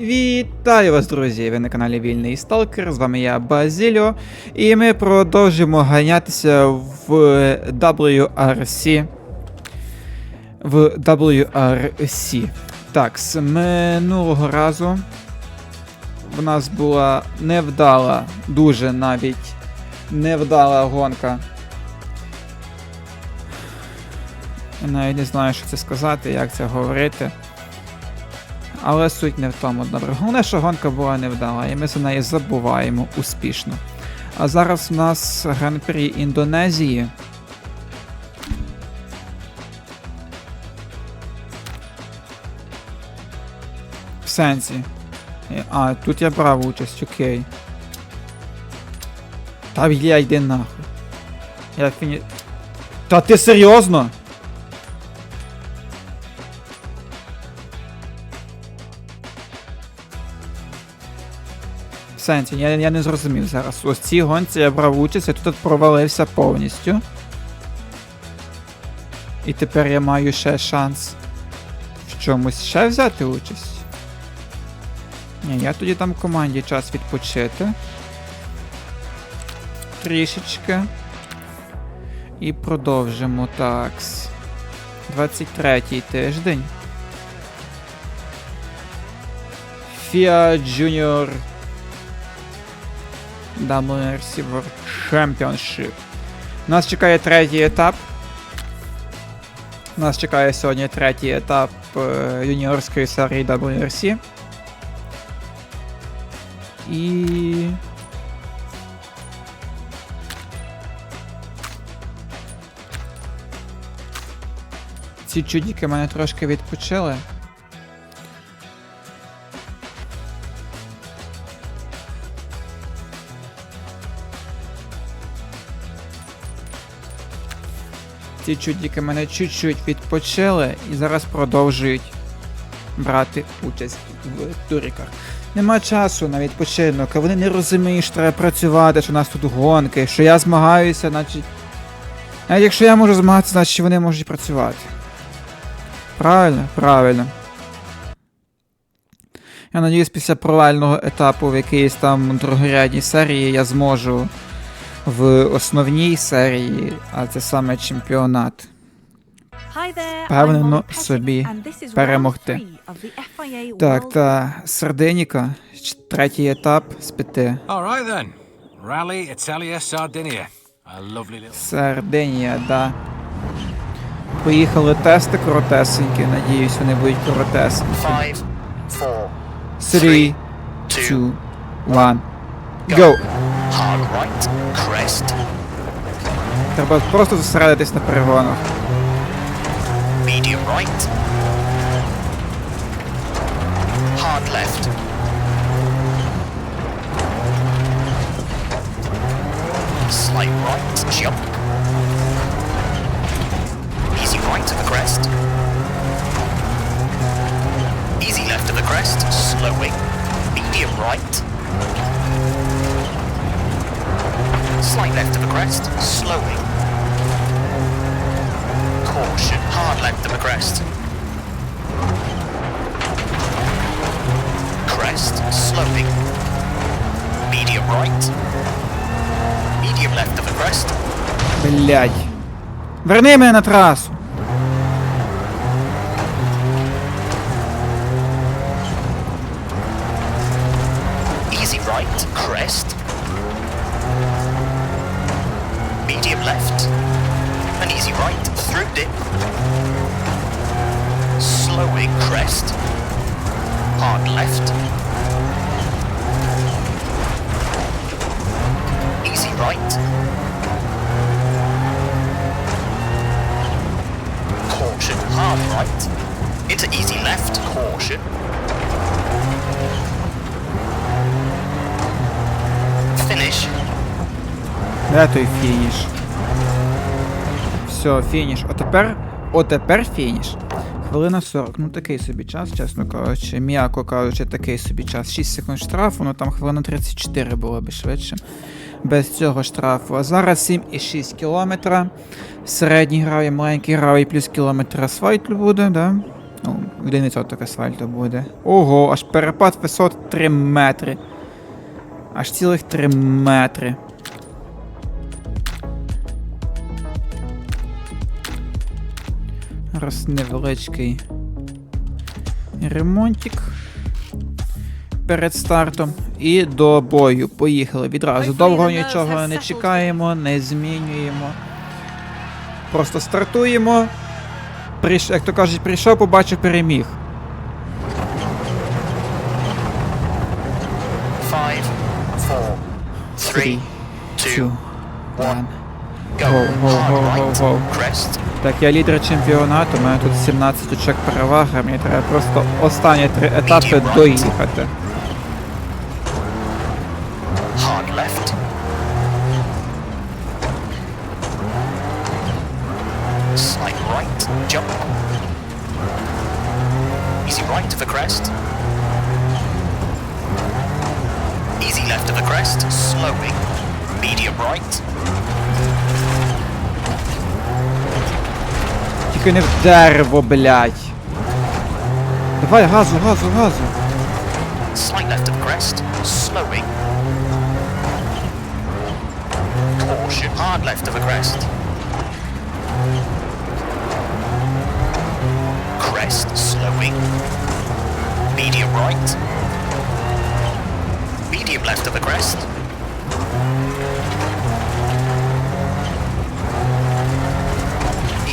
Вітаю вас, друзі! Ви на каналі Вільний Сталкер. З вами я Базіліо. І ми продовжимо ганятися в WRC. В WRC. Так, з минулого разу в нас була невдала, дуже навіть невдала гонка. Я навіть не знаю, що це сказати, як це говорити. Але суть не в тому, добре. Головне, що гонка була невдала, і ми за неї забуваємо успішно. А зараз у нас гран-прі Індонезії. В сенсі. Е, А, тут я брав участь, окей. Та я йди нахуй. Я фіні. Та ти серйозно? Сенсі, я, я не зрозумів зараз. Ось цій гонці я брав участь, я тут провалився повністю. І тепер я маю ще шанс в чомусь ще взяти участь. Ні, я тоді там команді час відпочити. Трішечки. І продовжимо такс. 23-й тиждень. FIA Junior WRC World Championship. Нас чекає третій етап. Нас чекає сьогодні третій етап е, юніорської серії WRC. І. Ці чудіки мене трошки відпочили. Ці чудіки мене чуть-чуть відпочили і зараз продовжують брати участь в туріках. Нема часу на відпочинок, а вони не розуміють, що треба працювати, що у нас тут гонки, що я змагаюся, значить. Навіть якщо я можу змагатися, значить вони можуть працювати. Правильно? Правильно. Я надіюсь, після провального етапу в якійсь там другорядній серії я зможу в основній серії, а це саме чемпіонат. Впевнено собі перемогти. Так, та Сардиніка, третій етап з п'яти. Сардинія, да. Поїхали тести коротесенькі, надіюсь, вони будуть коротесенькі. Five, four, Three, two, one. Go! hard right, crest, Треба просто зосередитись на перегонах. medium right, hard left, slight right, jump, easy right to the crest, easy left to the crest, slowing, medium right, slight left to the crest, slowing, Caution, hard left of the crest. Crest, slowing. Medium right. Medium left of the crest. Блядь. Верни мене на трасу. Easy right, crest. Right, through dip. Slowly crest. Hard left. Easy right. Caution, hard right. Into easy left, caution. Finish. Ratuj finish. Все, фініш. Отепер. Отепер фініш. Хвилина 40. Ну такий собі час, чесно кажучи. М'яко кажучи, такий собі час. 6 секунд штрафу, ну там хвилина 34 було би швидше. Без цього штрафу. А зараз 7,6 кілометра. Середній гравій, маленький гравій плюс кілометр асфальту буде, да? Ну, 1% асфальту буде. Ого, аж перепад висот 3 метри. Аж цілих 3 метри. Раз невеличкий ремонтик перед стартом. І до бою. Поїхали відразу. Довго нічого не чекаємо, не змінюємо. Просто стартуємо. Прийш... Як то кажуть, прийшов, побачив, переміг. Five, four, three, two, one. Go. Go, go, go, go. Crest. Так, я лідер чемпіонату, у мене тут 17 очок переваги, мені треба просто останні три етапи доїхати. Easy left to the crest. Slowing. Medium right. Тільки не в дерево, блядь. Давай, газу, газу, газу. Slight left of crest, slowing. Caution, hard left of a crest. Crest, slowing. Medium right. Medium left of a crest.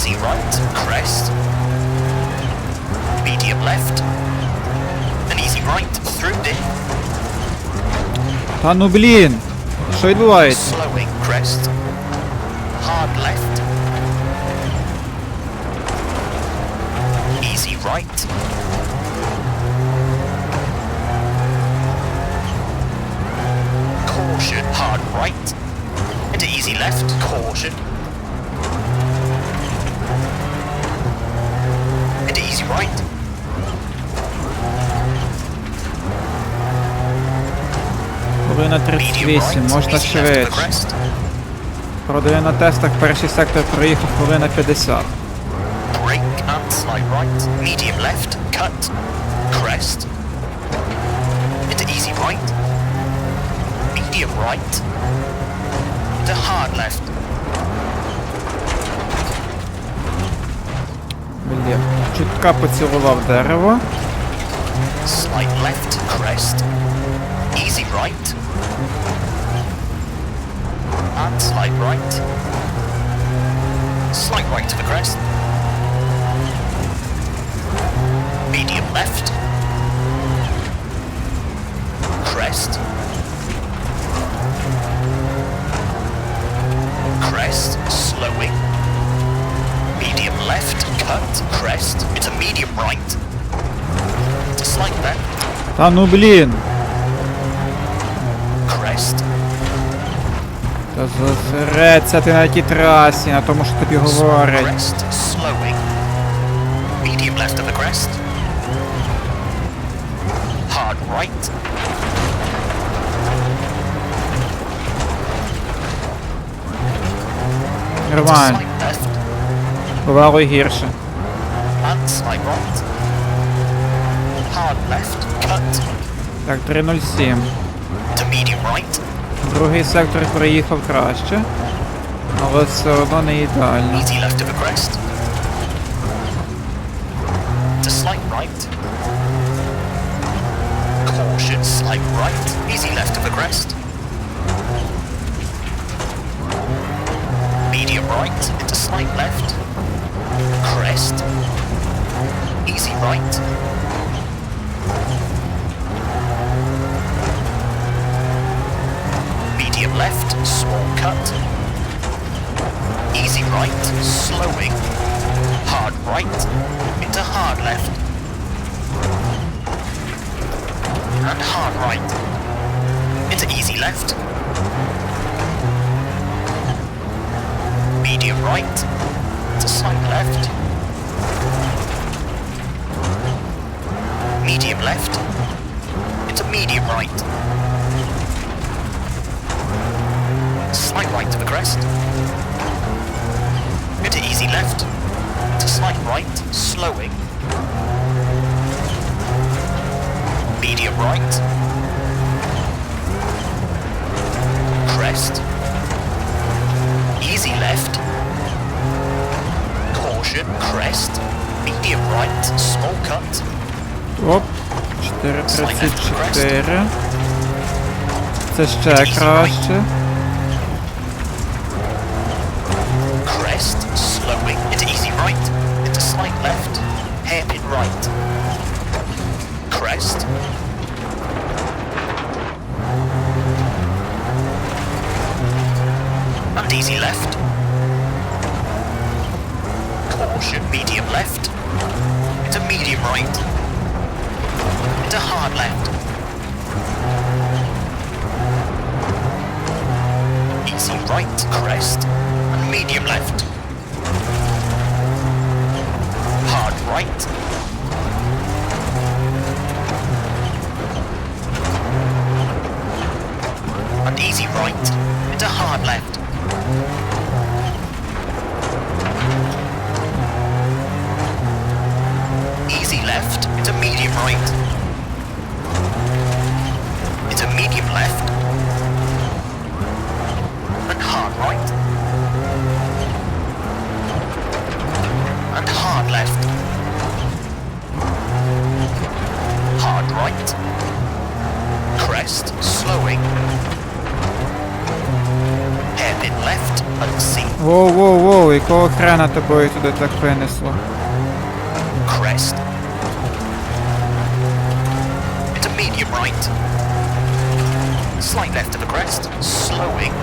Easy right, crest. Medium left. An easy right through dip, Та ну блін. Що відбувається? slowing crest, hard left, easy right, caution, hard right, into easy left, caution, Хвилина medium 38, можна швидше. Продаю на тестах перший сектор проїхав хвилина 50. Brake and slide right, medium left, cut, crest, into easy right, medium right, into hard left, Блін. Чутка поцілував дерево. slide left, crest, easy right, and slide right, slide right to the crest, medium left, crest, crest, slowing, Medium left, cut, crest, into medium right, to slight left, Та ну блін. crest, Та зосередься ти на тій трасі, на тому, що тобі говорять. crest, slowing, medium left of the crest, hard right, Нормально. Бувало і гірше. Так, 3.07. to medium right, Другий сектор проїхав краще. Але все одно не ідеально. caution, slight right, easy left of crest, medium right, into slight left, crest, easy right, medium left, small cut, easy right, slowing, hard right, into hard left, and hard right, into easy left, medium right, to slight left, Medium left. It's a medium right. Slight right to the crest. Into easy left. To slight right, slowing. Medium right. Crest. Caution, crest. Medium right, small cut. Оп. 4.34. Це ще краще. Crest, slowing into easy right, into slight left, hairpin right. Crest. And easy left. Medium left. Into medium right. Into hard left. Easy right, crest, and medium left. Hard right. And easy right, into hard left. Unseen. Воу, воу, воу, якого хрена тобою туди так винесло? Crest. Into medium right. Slight left of the crest, slowing.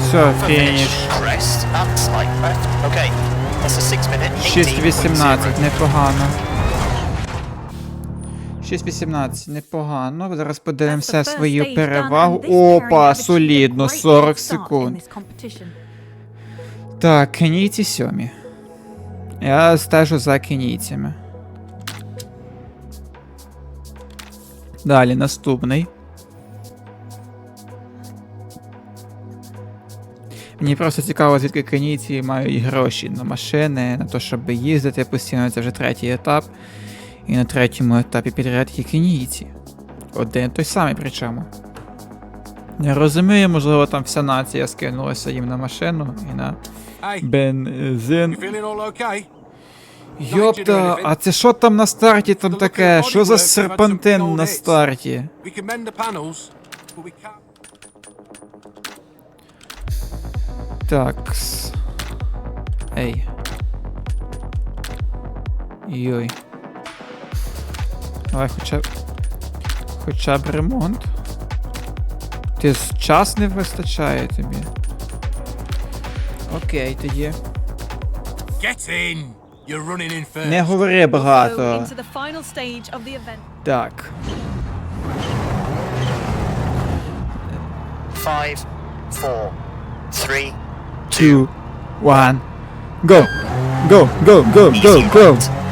Все, фініш. Crest and slight left. Okay, that's a six minute. 6.18, непогано. 6.18, непогано. Зараз подивимося свою перевагу. Опа, солідно, 40 секунд. Так, кенійці сьомі. Я стежу за кенійцями. Далі, наступний. Мені просто цікаво, звідки кенійці мають гроші на машини, на те, щоб їздити постійно. Це вже третій етап. І на третьому етапі підряд є кенійці. Один той самий причому. Я розумію, можливо, там вся нація скинулася їм на машину і на бензин. Йопта, а це що там на старті там таке? Що за серпантин на старті? We can mend Давай хоча б. Хоча б ремонт. Ти з час не вистачає тобі. Окей, тоді. Get in! You're running in first. Не говори багато. Так. Five, four, three, Two. One. Go! Go! Go! Go! Go! easy Go!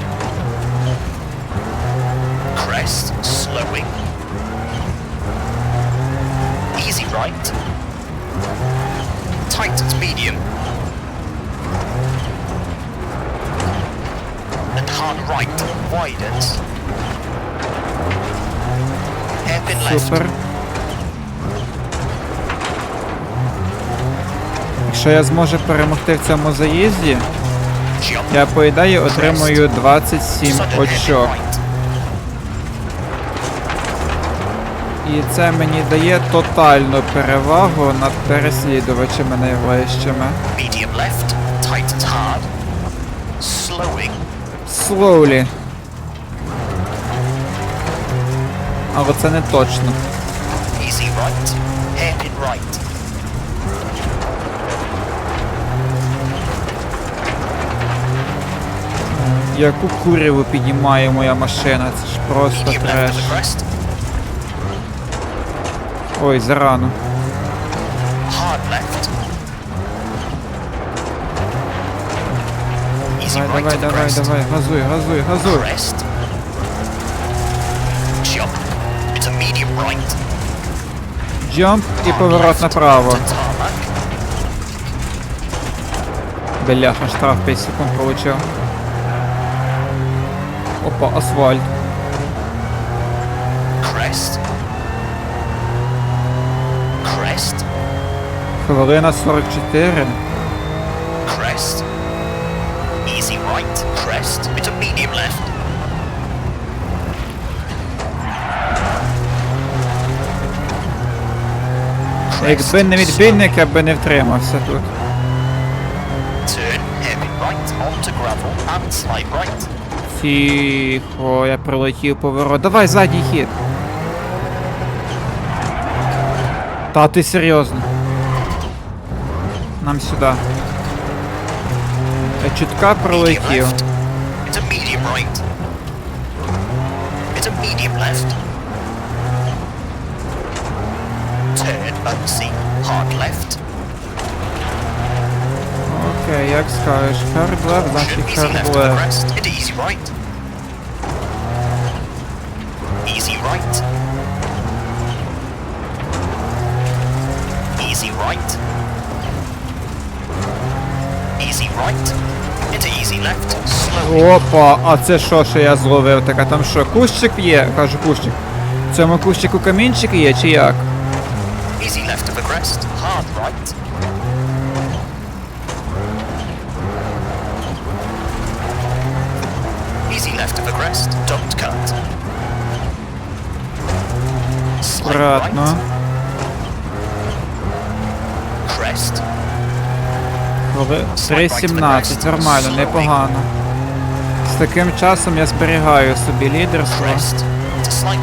Супер. Якщо я зможу перемогти в цьому заїзді, я по ідеї отримую 27 очок. І це мені дає тотальну перевагу над переслідувачами найближчими. Medium left, tightens hard. Slowing. Slowly. Але це не точно. Easy right, hairpin right. Яку куряву піднімає моя машина, це ж просто треш. Ой, зарано. Hard left. Давай, давай, давай, давай, газуй, газуй, газуй. Джамп і поворот направо. Бляха, штраф 5 секунд получив. Опа, асфальт. Crest. Crest. Хвилина 44. Crest. Right. Crest. Into medium left. Якби не відбійник, я би не втримався тут. Turn heavy right onto gravel and slide right. Тихо, я пролетів поворот. Давай задній хід. Та ти серйозно. Нам сюди. Я чутка Medium пролетів. left. Into medium right. Into medium left. Turn unseen. Hard left. Окей, як скажеш. Hard left, Caution. значить Easy left hard of the left. crest. Into easy right. Easy right. Easy right. Опа, а це що, що я зловив? Так, а там що, кущик є? Кажу, кущик. В цьому кущику камінчик є, чи як? Easy left of the crest. Hard right. Easy left of the crest. Don't cut. Аккуратно. 3.17, нормально, непогано. З таким часом я зберігаю собі лідерство,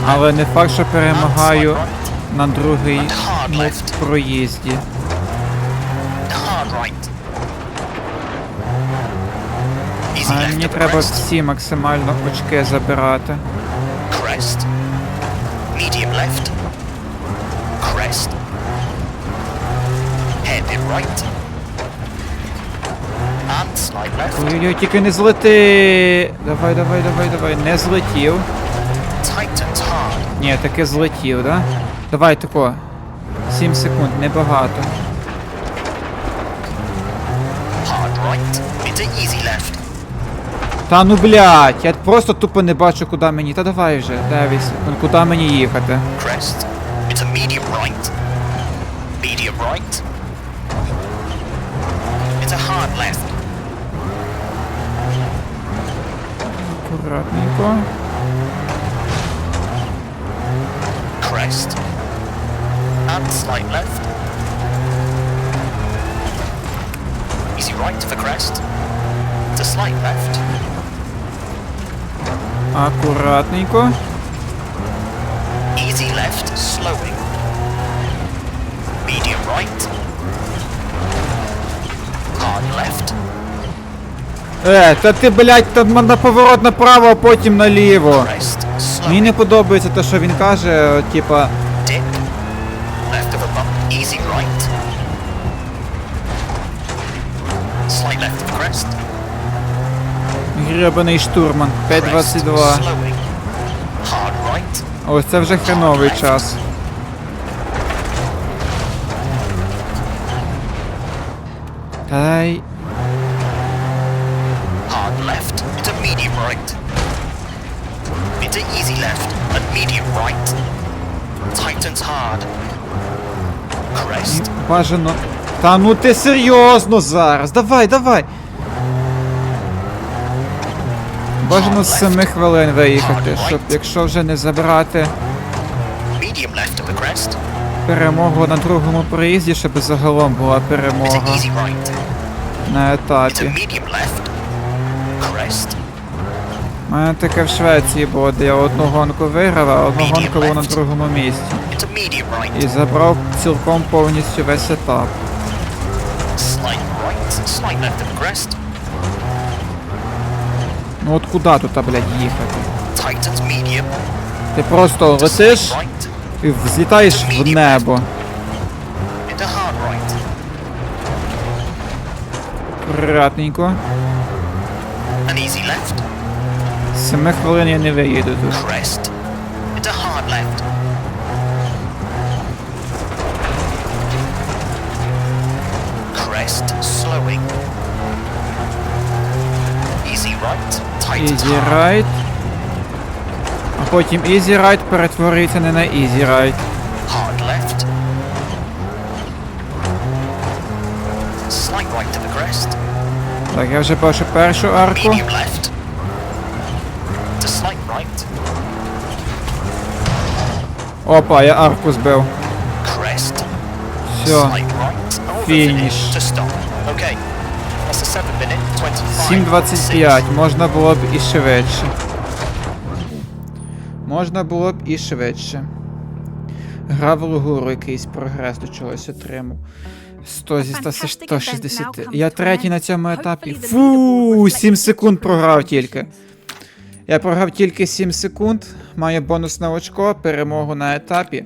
але не факт, що перемагаю на другий проїзді. А мені треба всі максимально очки забирати. Slide left. Ой-ой, тільки не злети. Давай, давай, давай, давай. Не злетів. Ні, таки злетів, да? Давай тако. 7 секунд, небагато. Та ну блядь, я просто тупо не бачу, куди мені. Та давай вже, 9 секунд, куди мені їхати. Crest. Into medium right. Medium right. Into hard left. Акуратненько. Crest. And slight left. Easy right for crest. To slight left. Акуратненько. Easy left, slowing. Medium right. Hard left. Е, та ти, блядь, там на поворот направо, а потім наліво. Мені не подобається те, що він каже, типа, of crest. гребаний штурман. 5.22. slowing. Hard right. Ось це вже хреновий час. Тай. Hard Into easy left and medium right. Tightens hard. Crest. Бажано. Та ну ти серйозно зараз. Давай, давай. Бажано з 7 хвилин виїхати, щоб якщо вже не забрати Medium left of the crest. перемогу на другому проїзді, щоб загалом була перемога easy right. на Into етапі. medium left. У мене таке в Швеції було, де я одну гонку виграв, а одну гонку був на другому місці. І забрав цілком повністю весь етап. Ну от куди тут, а, блядь, їхати? Ти просто летиш і взлітаєш в небо. Акуратненько. And easy left. 7 хвилин я не виїду тут. Crest. Into hard left. Crest. Slowing. Easy right. Tightens Easy right. А потім Easy Ride перетворюється не на Easy Ride. Hard left. Slight right to the crest. Так, я вже бачу першу арку. Medium left. To slight right. Опа, я арку збив. Все. Slight right. Over Finish. finish. To stop. Okay. That's a 7 minute 25. 7.25, можна було б і швидше. Можна було б і швидше. Грав Лугуру якийсь прогрес до чогось отримав. 100 зі 160. Я третій на цьому етапі. Фу, 7 секунд програв тільки. Я програв тільки 7 секунд. Маю бонусне очко, перемогу на етапі.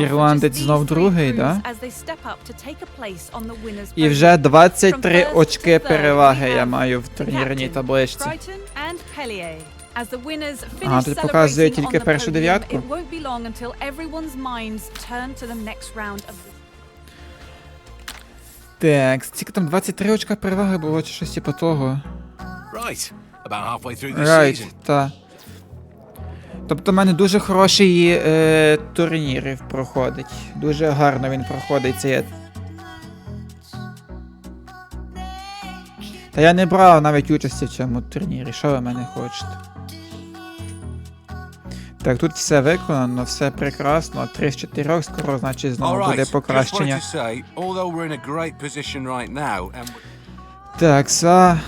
Ірландець знов другий, да? І вже 23 From first очки переваги я маю в турнірній табличці. Finish тут показує тільки першу дев'ятку. Так, скільки там 23 очка переваги було чи щось типу того. Right. About halfway through this season. та. Тобто в мене дуже хороший е, турнір проходить. Дуже гарно він проходить. Це я... Та я не брав навіть участі в цьому турнірі. Що ви мене хочете? Так, тут все виконано, все прекрасно. 3 з 4 скоро, значить, знову right. буде покращення. Так, са.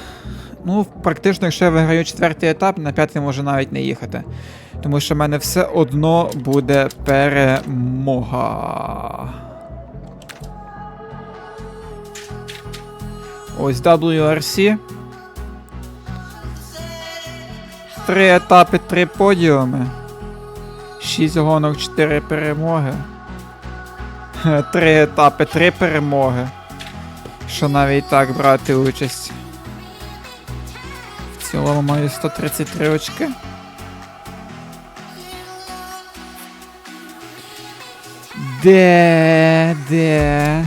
Ну, практично, якщо я виграю четвертий етап, на п'ятий можу навіть не їхати. Тому що в мене все одно буде перемога. Ось WRC. Три етапи, три подіуми. Шість гонок, чотири перемоги. Хе, Три етапи, три перемоги. Що навіть так брати участь. В цілому маю 133 очки. Де, де.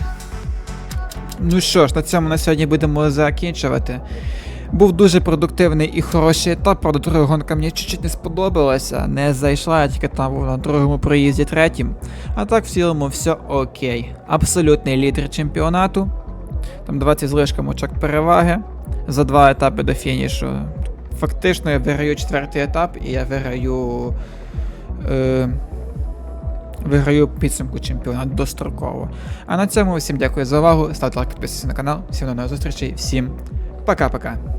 Ну що ж, на цьому на сьогодні будемо закінчувати. Був дуже продуктивний і хороший етап, правда, друга гонка мені чуть-чуть не сподобалася. Не зайшла, я тільки там був на другому проїзді третім. А так в цілому все окей. Абсолютний лідер чемпіонату. Там 20 з лишком очок переваги за два етапи до фінішу. Фактично я виграю четвертий етап і я виграю. Е, виграю підсумку чемпіонату достроково. А на цьому всім дякую за увагу. Ставте лайк, підписуйтесь на канал. Всім до нових зустрічей, всім пока-пока.